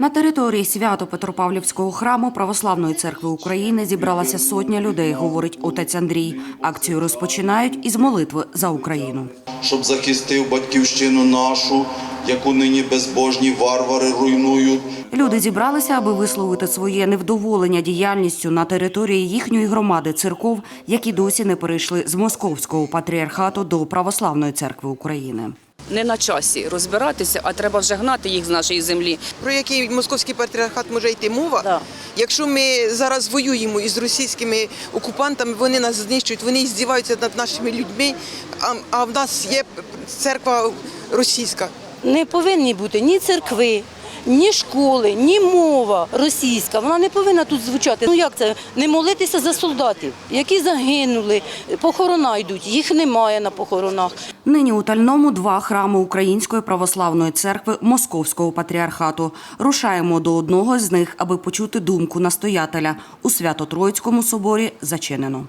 На території Свято-Петропавлівського храму Православної церкви України зібралася сотня людей, говорить отець Андрій. Акцію розпочинають із молитви за Україну. щоб захистив батьківщину нашу, яку нині безбожні варвари руйнують. Люди зібралися, аби висловити своє невдоволення діяльністю на території їхньої громади церков, які досі не перейшли з московського патріархату до Православної церкви України. Не на часі розбиратися, а треба вже гнати їх з нашої землі. Про який московський патріархат може йти мова? Да. Якщо ми зараз воюємо із російськими окупантами, вони нас знищують, вони здіваються над нашими людьми, а, а в нас є церква російська. не повинні бути ні церкви, ні школи, ні мова російська. Вона не повинна тут звучати. Ну як це? Не молитися за солдатів, які загинули, похорона йдуть. Їх немає на похоронах. Нині у Тальному два храми Української православної церкви Московського патріархату. Рушаємо до одного з них, аби почути думку настоятеля. У Свято-Троїцькому соборі зачинено.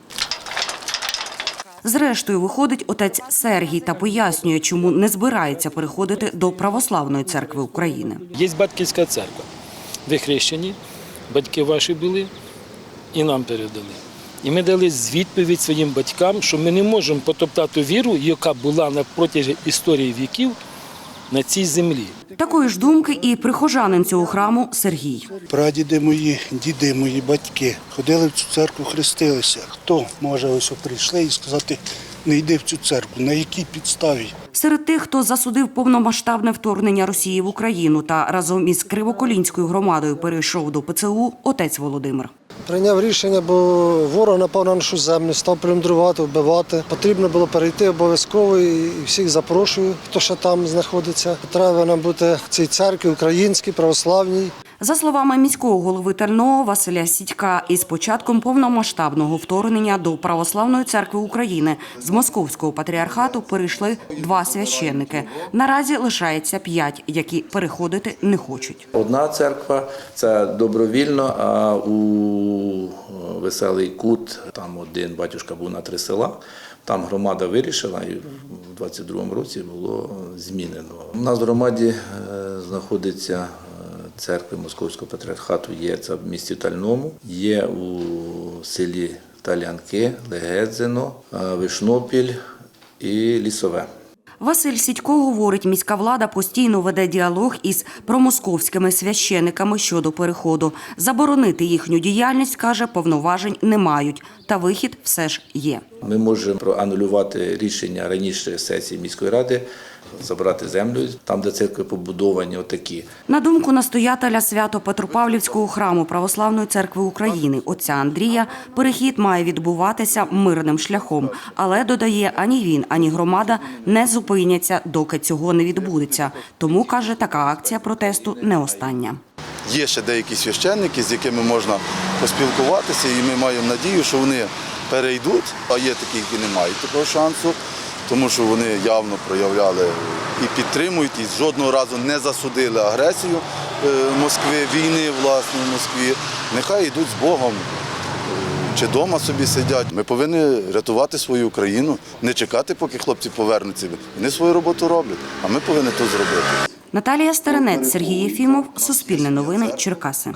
Зрештою, виходить отець Сергій та пояснює, чому не збирається переходити до Православної церкви України. Є батьківська церква. Ви хрещені, батьки ваші були і нам передали. І ми дали відповідь своїм батькам, що ми не можемо потоптати віру, яка була на протязі історії віків на цій землі. Такої ж думки і прихожанин цього храму Сергій. Прадіди мої, діди мої, батьки ходили в цю церкву, хрестилися. Хто може ось прийшли і сказати, не йди в цю церкву, на якій підставі? Серед тих, хто засудив повномасштабне вторгнення Росії в Україну та разом із Кривоколінською громадою перейшов до ПЦУ, отець Володимир. Прийняв рішення, бо ворог напав на нашу землю, став плюндрувати, вбивати. Потрібно було перейти обов'язково і всіх запрошую, хто ще там знаходиться. Треба нам бути в цій церкві українській, православній. За словами міського голови Тального Василя Сідька, із початком повномасштабного вторгнення до Православної церкви України з московського патріархату перейшли два священники. Наразі лишається п'ять, які переходити не хочуть. Одна церква це добровільно, а у е, веселий кут там один батюшка був на три села. Там громада вирішила, і в 22-му році було змінено. У нас в громаді е, знаходиться церкви Московського патріархату. Є це в місті Тальному, є у селі Талянки, Легедзино, е, Вишнопіль і Лісове. Василь Сідько говорить, міська влада постійно веде діалог із промосковськими священиками щодо переходу. Заборонити їхню діяльність, каже, повноважень не мають. Та вихід все ж є. Ми можемо проанулювати рішення раніше сесії міської ради, забрати землю там, де церкви побудовані, отакі. На думку настоятеля Свято-Петропавлівського храму Православної церкви України отця Андрія, перехід має відбуватися мирним шляхом, але додає, ані він, ані громада не зупиняться, доки цього не відбудеться. Тому каже, така акція протесту не остання. Є ще деякі священники, з якими можна поспілкуватися, і ми маємо надію, що вони перейдуть. А є такі, які не мають такого шансу, тому що вони явно проявляли і підтримують, і жодного разу не засудили агресію е, Москви, війни власне в Москві. Нехай йдуть з Богом. е, Чи вдома собі сидять. Ми повинні рятувати свою Україну, не чекати, поки хлопці повернуться. Вони свою роботу роблять, а ми повинні то зробити. Наталія Старенець, Сергій Єфімов, Суспільне новини, Черкаси.